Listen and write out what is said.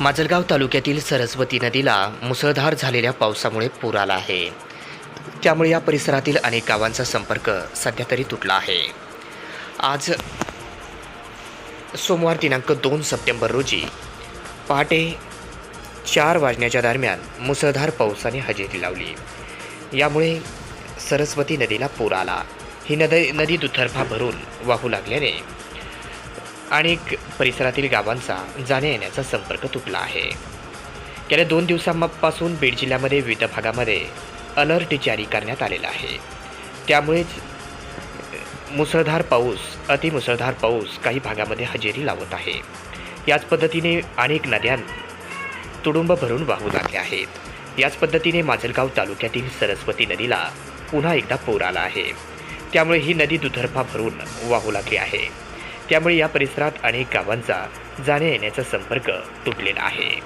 माजलगाव तालुक्यातील सरस्वती नदीला मुसळधार झालेल्या पावसामुळे पूर आला आहे. त्यामुळे या परिसरातील अनेक गावांचा संपर्क सध्या तरी तुटला आहे. आज सोमवार दिनांक दोन सप्टेंबर रोजी पहाटे चार वाजण्याच्या दरम्यान मुसळधार पावसाने हजेरी लावली. यामुळे सरस्वती नदीला पूर आला. ही नदी नदी दुथर्फा भरून वाहू लागल्याने अनेक परिसरातील गावांचा जाण्या येण्याचा संपर्क तुटला आहे. गेल्या दोन दिवसांपासून बीड जिल्ह्यामध्ये विविध भागामध्ये अलर्ट जारी करण्यात आलेला आहे. त्यामुळेच मुसळधार पाऊस अतिमुसळधार पाऊस काही भागामध्ये हजेरी लावत आहे. याच पद्धतीने अनेक नद्यां तुडुंब भरून वाहू लागल्या आहेत. याच पद्धतीने माजलगाव तालुक्यातील सरस्वती नदीला पुन्हा एकदा पूर आला आहे. त्यामुळे ही नदी दुधर्फा भरून वाहू लागली आहे. त्यामुळे या परिसरात अनेक गावांचा जाण्या येण्याचा संपर्क तुटलेला आहे.